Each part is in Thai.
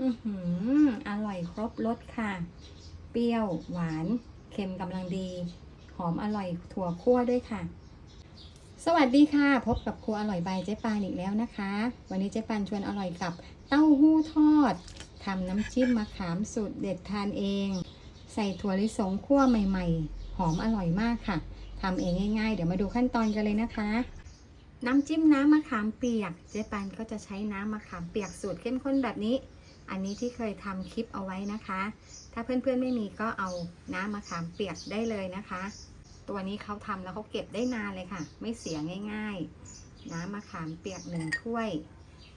อือหือ อร่อยครบรสค่ะ เปรี้ยว หวาน เค็มกำลังดี หอมอร่อยถั่วคั่วด้วยค่ะ สวัสดีค่ะ พบกับครัวอร่อยบายเจ๊ปานอีกแล้วนะคะ วันนี้เจ๊ปานชวนอร่อยกับเต้าหู้ทอดทำน้ำจิ้มมะขามสูตรเด็ดทานเอง ใส่ถั่วลิสงคั่วใหม่ ๆ หอมอร่อยมากค่ะทำเองง่าย ๆ เดี๋ยวมาดูขั้นตอนกันเลยนะคะน้ำจิ้มน้ำมะขามเปียก เจ๊ปานก็จะใช้น้ำมะขามเปียกสูตรเข้มข้นแบบนี้ อันนี้ที่เคยทำคลิปเอาไว้นะคะ ถ้าเพื่อนๆไม่มีก็เอาน้ำมะขามเปียกได้เลยนะคะ ตัวนี้เขาทำแล้วเขาเก็บได้นานเลยค่ะ ไม่เสียง่าย ๆ น้ำมะขามเปียกหนึ่งถ้วย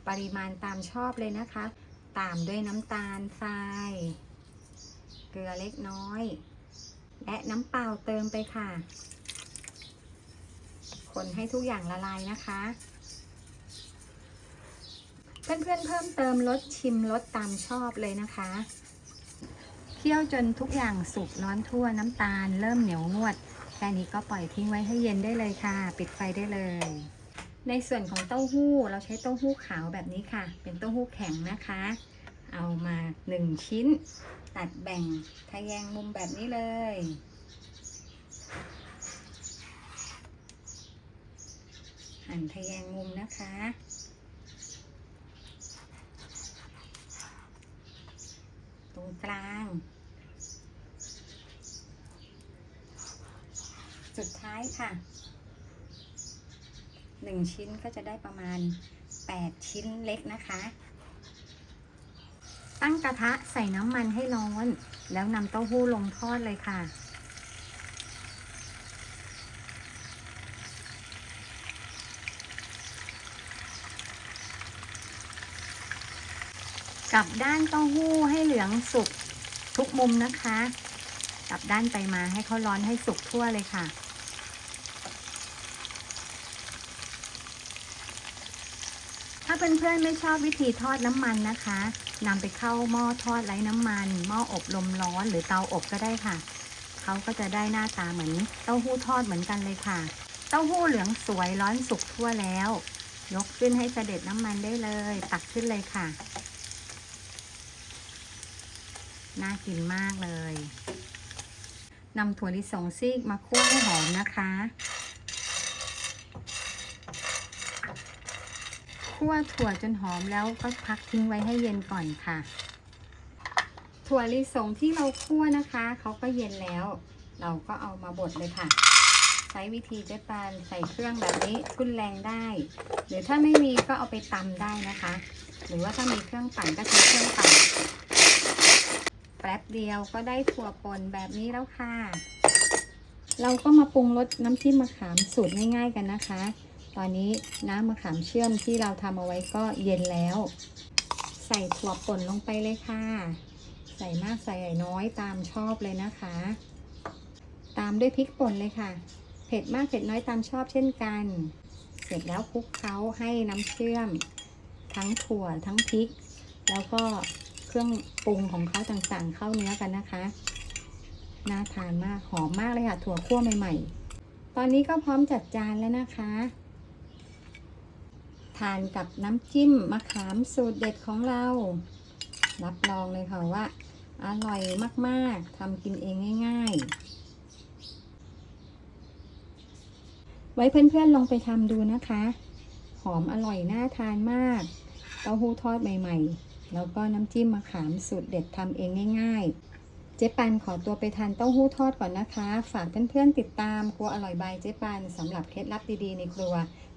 ปริมาณตามชอบเลยนะคะ ตามด้วยน้ำตาลทราย เกลือเล็กน้อย และน้ำเปล่าเติมไปค่ะ คนให้ทุกอย่างละลายนะคะ เพื่อนๆเพิ่มเติมรสชิมรสตามชอบเลยนะคะเคี่ยวจนทุกอย่างสุกร้อนทั่วน้ำตาล เริ่มเหนียวงวดแค่นี้ก็ปล่อยทิ้งไว้ให้เย็นได้เลยค่ะ ปิดไฟได้เลย ในส่วนของเต้าหู้เราใช้เต้าหู้ขาวแบบนี้ค่ะ เป็นเต้าหู้แข็งนะคะ เอามา1ชิ้น ตัดแบ่งทะแยงมุมแบบนี้เลย หั่นทะแยงมุมนะคะ ตรงกลาง สุดท้ายค่ะหนึ่งชิ้นก็จะได้ประมาณ 8 ชิ้นเล็กนะคะ ตั้งกระทะใส่น้ำมันให้ร้อน แล้วนำเต้าหู้ลงทอดเลยค่ะ กลับด้านเต้าหู้ให้เหลืองสุกทุกมุมนะคะ กลับด้านไปมาให้เขาร้อนให้สุกทั่วเลยค่ะ ถ้า เพื่อนๆไม่ชอบวิธีทอดน้ำมันนะคะนำไปเข้าหม้อทอดไร้น้ำมัน หม้ออบลมร้อนหรือเตาอบก็ได้ค่ะ เขาก็จะได้หน้าตาเหมือนเต้าหู้ทอดเหมือนกันเลยค่ะ เต้าหู้เหลืองสวยร้อนสุกทั่วแล้ว ยกขึ้นให้เสด็จน้ำมันได้เลย ตักขึ้นเลยค่ะ น่ากินมากเลยนำถั่วลิสงซีกมาคั่วให้หอมนะคะ คั่วถั่วจนหอมแล้วก็พักทิ้งไว้ให้เย็นก่อนค่ะ ถั่วลิสงที่เราคั่วนะคะเขาก็เย็นแล้ว เราก็เอามาบดเลยค่ะ ใช้วิธีเจ๊ปานใส่เครื่องแบบนี้ทุนแรงได้ หรือถ้าไม่มีก็เอาไปตำได้นะคะ หรือว่าถ้ามีเครื่องปั่นก็ใช้เครื่องปั่นแป๊บเดียวก็ได้ถั่วป่นแบบนี้แล้วค่ะ เราก็มาปรุงรสน้ำจิ้มมะขามสูตรง่ายๆกันนะคะ ตอนนี้น้ำมะขามเชื่อมที่เราทำเอาไว้ก็เย็นแล้ว ใส่ถั่วป่นลงไปเลยค่ะ ใส่มากใส่น้อยตามชอบเลยนะคะ ตามด้วยพริกป่นเลยค่ะ เผ็ดมากเผ็ดน้อยตามชอบเช่นกัน เสร็จแล้วคลุกเคล้าให้น้ำเชื่อม ทั้งถั่วทั้งพริก แล้วก็เครื่องปรุงของเขาต่างๆ เข้าเนื้อกันนะคะน่าทานมากหอมมากเลยค่ะ ถั่วคั่วใหม่ ๆ ตอนนี้ก็พร้อมจัดจานแล้วนะคะ ทานกับน้ำจิ้มมะขามสูตรเด็ดของเรา รับรองเลยค่ะว่า อร่อยมาก ๆทำกินเองง่าย ๆ ไว้เพื่อนๆลองไปทำดูนะคะ หอมอร่อยน่าทานมาก เต้าหู้ทอดใหม่ ๆ แล้วก็น้ำจิ้มมะขามสูตรเด็ดทำเองง่าย ๆเจ๊ปันขอตัวไปทานเต้าหู้ทอดก่อนนะคะ ฝากเพื่อนๆติดตามครัวอร่อยบายเจ๊ปันสำหรับเคล็ดลับดีๆในครัว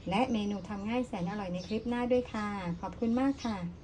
และเมนูทำง่ายแสนอร่อยในคลิปหน้าด้วยค่ะ ขอบคุณมากค่ะ